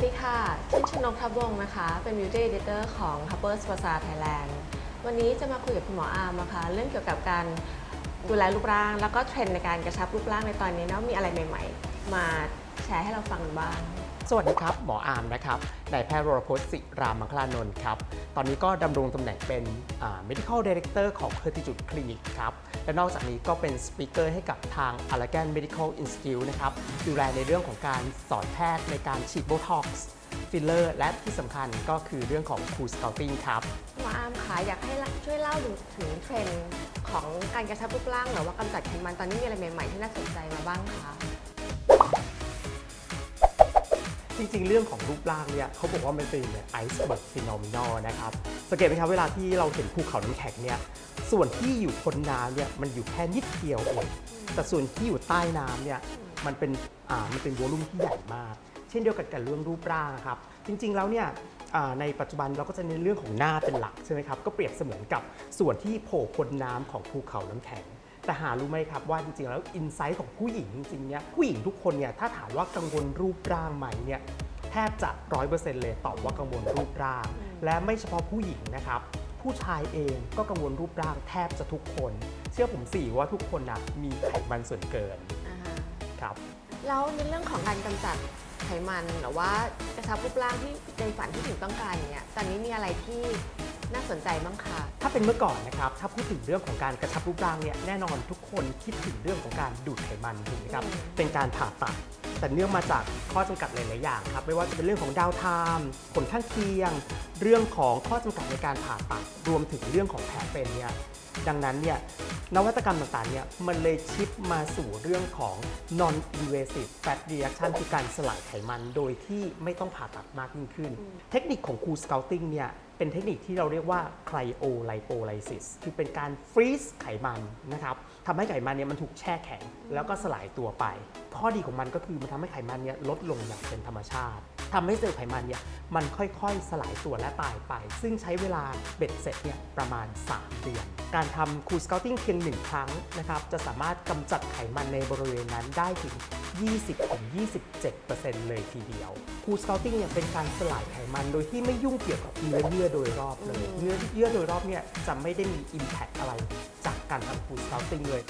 วัสดีค่ะ ชื่อชนกทับวงนะคะ เป็น Beauty Editor ของ Harper's Bazaar Thailand วันนี้จะมาคุยกับคุณหมออาร์มนะคะเรื่องเกี่ยวกับการดูแลรูปร่าง แล้วก็เทรนด์ในการกระชับรูปร่างในตอนนี้นะมีอะไรใหม่ ๆ มาแชร์ให้เราฟังบ้าง สวัสดีครับ หมออาร์มนะครับนายแพทย์วรพจน์ศิรามังคลานนท์ครับ ตอนนี้ก็ดำรงตำแหน่งเป็น medical director ของ p e r t i t u d e Clinic ครับ และนอกจากนี้ก็เป็นสปีกเกอร์ให้กับทาง Allergan Medical Institute นะครับ ดูแลในเรื่องของการสอนแพทย์ในการฉีดโบท็อกซ์ฟิลเลอร์และที่สำคัญก็คือเรื่องของ Cool Scouting ครับหมออาร์มคะอยากให้ช่วยเล่าถึงเทรนด์ของการกระชับรูปร่างหรือว่ากำจัดไขมันตอนนี้มีอะไรใหม่ๆที่น่าสนใจมาบ้างคะ จริงๆ เรื่องของรูปร่างเนี่ยเขาบอกว่ามันเป็นไอซ์เบิร์กฟิโนมินอลนะครับสังเกตไหมครับเวลาที่เราเห็นภูเขาน้ำแข็งเนี่ยส่วนที่อยู่พ้นน้ำเนี่ยมันอยู่แค่นิดเดียวเองแต่ส่วนที่อยู่ใต้น้ำเนี่ยมันเป็นอ่ามันเป็นวอลุ่มที่ใหญ่มาก เช่นเดียวกันกับเรื่องรูปร่างครับ จริงๆแล้วเนี่ยในปัจจุบันเราก็จะเน้นเรื่องของหน้าเป็นหลักใช่ไหมครับก็เปรียบเสมือนกับส่วนที่โผล่พ้นน้ำของภูเขาน้ำแข็ง แต่หารู้ไหมครับว่าจริงๆแล้วอินไซต์ของผู้หญิงจริงๆเนี่ยผู้หญิงทุกคนเนี่ยถ้าถามว่ากังวลรูปร่างไหมเนี่ยแทบจะร้อยเปอร์เซ็นต์เลยตอบว่ากังวลรูปร่าง และไม่เฉพาะผู้หญิงนะครับผู้ชายเองก็กังวลรูปร่างแทบจะทุกคน เชื่อผมสิว่าทุกคนนะมีไขมันส่วนเกินอ่าฮะครับแล้วในเรื่องของการกำจัดไขมันหรือว่ากระชับรูปร่างที่ในฝันที่ถึงต้องการอย่างเงี้ยตอนนี้มีอะไรที่น่าสนใจบ้างคะถ้าเป็นเมื่อก่อนนะครับ ถ้าพูดถึงเรื่องของการกระชับรูปร่างเนี่ยแน่นอนทุกคนคิดถึงเรื่องของการดูดไขมันถูกไหมครับ เป็นการผ่าตัด แต่เนื่องมาจากข้อจำกัดหลาย ๆ อย่างครับ ไม่ว่าจะเป็นเรื่องของดาวไทม์ผลข้างเคียง เรื่องของข้อจำกัดในการผ่าตัด รวมถึงเรื่องของแผลเป็นเนี่ย ดังนั้นเนี่ยนวัตกรรมต่างๆ เนี่ย มันเลยชิปมาสู่เรื่องของ non invasive fat reduction คือการสลายไขมันโดยที่ไม่ต้องผ่าตัดมากยิ่งขึ้น เทคนิคของ Cool Scouting เนี่ย เป็นเทคนิคที่เราเรียกว่า cryolipolysis คือเป็นการฟรีซไขมันนะครับทำให้ไขมันเนี่ยมันถูกแช่แข็ง แล้วก็สลายตัวไป ข้อดีของมันก็คือมันทำให้ไขมันเนี่ยลดลงอย่างเป็นธรรมชาติทำให้เซลล์ไขมันเนี่ยมันค่อยๆ สลายตัวและตายไป ซึ่งใช้เวลาเบ็ดเสร็จเนี่ยประมาณ 3 เดือน การทำ Cool Scouting เพียงหนึ่งครั้งนะครับจะสามารถกำจัดไขมันในบริเวณนั้นได้ถึง 20-27%เลยทีเดียว Cool Scouting เนี่ยเป็นการสลายไขมันโดยที่ไม่ยุ่งเกี่ยวกับเนื้อเยื่อโดยรอบเลยเนื้อเยื่อโดยรอบเนี่ยจะไม่ได้มี Impact อะไรจากการทำ food Scouting เลย